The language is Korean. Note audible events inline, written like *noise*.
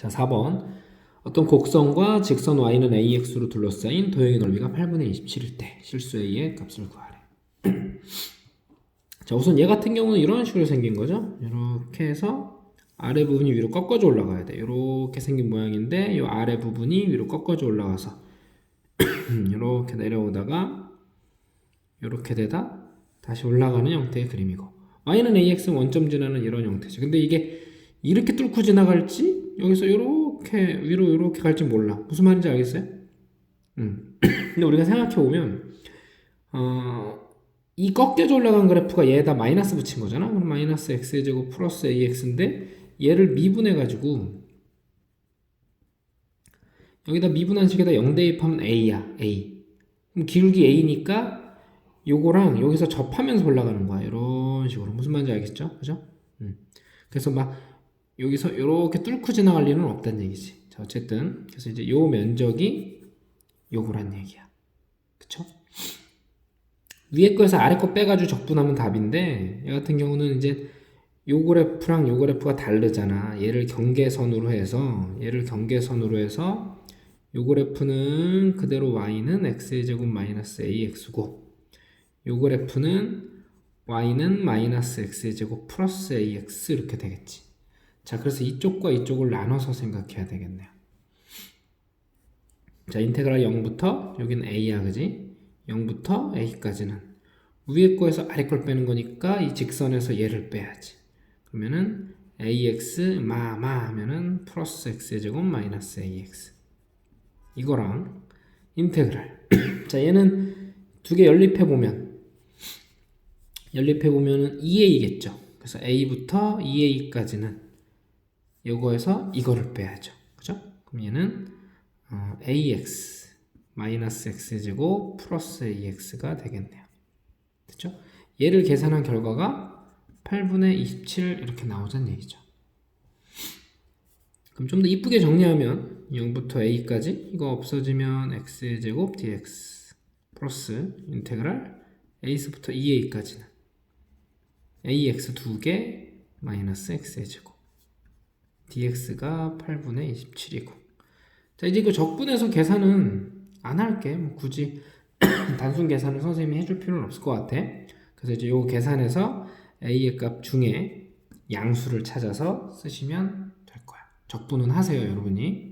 자, 4번. 어떤 곡선과 직선 y는 ax로 둘러싸인 도형의 넓이가 8분의 27일 때 실수 a의 값을 구하래. *clears throat* 자, 우선 얘 같은 경우는 이런 식으로 생긴 거죠. 이렇게 해서 아래 부분이 위로 꺾어져 올라가야 돼. 이렇게 생긴 모양인데 이 아래 부분이 위로 꺾어져 올라가서 *clears throat* 이렇게 내려오다가 이렇게 되다 다시 올라가는 형태의 그림이고 y는 ax 원점 지나는 이런 형태죠. 근데 이게 이렇게 뚫고 지나갈지 여기서 이렇게 위로 이렇게 갈지 몰라. 무슨 말인지 알겠어요? 음. *clears throat* 근데 우리가 생각해 보면 어, 이 꺾여져 올라간 그래프가 얘에다 마이너스 붙인 거잖아. 그럼 마이너스 x의 제곱 플러스 ax인데 얘를 미분해 가지고 여기다 미분한 식에다 0 대입하면 a야. a. 그럼 기울기 a니까 요거랑 여기서 접하면서 올라가는 거야. 이런 식으로. 무슨 말인지 알겠죠? 그죠? 음. 그래서 막 여기서 이렇게 뚫고 지나갈 일은 없다는 얘기지. 자, 어쨌든 그래서 이제 요 면적이 요거란 얘기야. 그쵸? 위에 거에서 아래 거 빼가지고 적분하면 답인데 얘 같은 경우는 이제 요 그래프랑 요 그래프가 다르잖아. 얘를 경계선으로 해서 얘를 경계선으로 해서 요 그래프는 그대로 y는 x의 제곱 마이너스 ax고 요 그래프는 y는 마이너스 x의 제곱 플러스 ax 이렇게 되겠지. 자, 그래서 이쪽과 이쪽을 나눠서 생각해야 되겠네요. 자, 인테그랄 0부터 여기는 a야, 그지? 0부터 a까지는 위에 거에서 아래 걸 빼는 거니까 이 직선에서 얘를 빼야지. 그러면은 ax 마마 하면은 플러스 x의 제곱 마이너스 ax 이거랑 인테그랄 *clears throat* 자 얘는 두 개 연립해 보면 연립해 보면은 2a겠죠. 그래서 a부터 2a까지는 요거에서 이거를 빼야죠. 그죠? 그럼 얘는 어, ax 마이너스 x 제곱 플러스 ax가 되겠네요. 됐죠? 얘를 계산한 결과가 8분의 27 이렇게 나오자는 얘기죠. 그럼 좀 더 이쁘게 정리하면 0부터 a까지 이거 없어지면 x의 제곱 dx 플러스 인테그랄 a부터 2a까지는 ax 두개 마이너스 x의 제곱 dx가 8분의 27이고. 자 이제 그 적분해서 계산은 안 할게. 뭐 굳이 *clears throat* 단순 계산을 선생님이 해줄 필요는 없을 것 같아. 그래서 이제 요 계산해서 a의 값 중에 양수를 찾아서 쓰시면 될 거야. 적분은 하세요 여러분이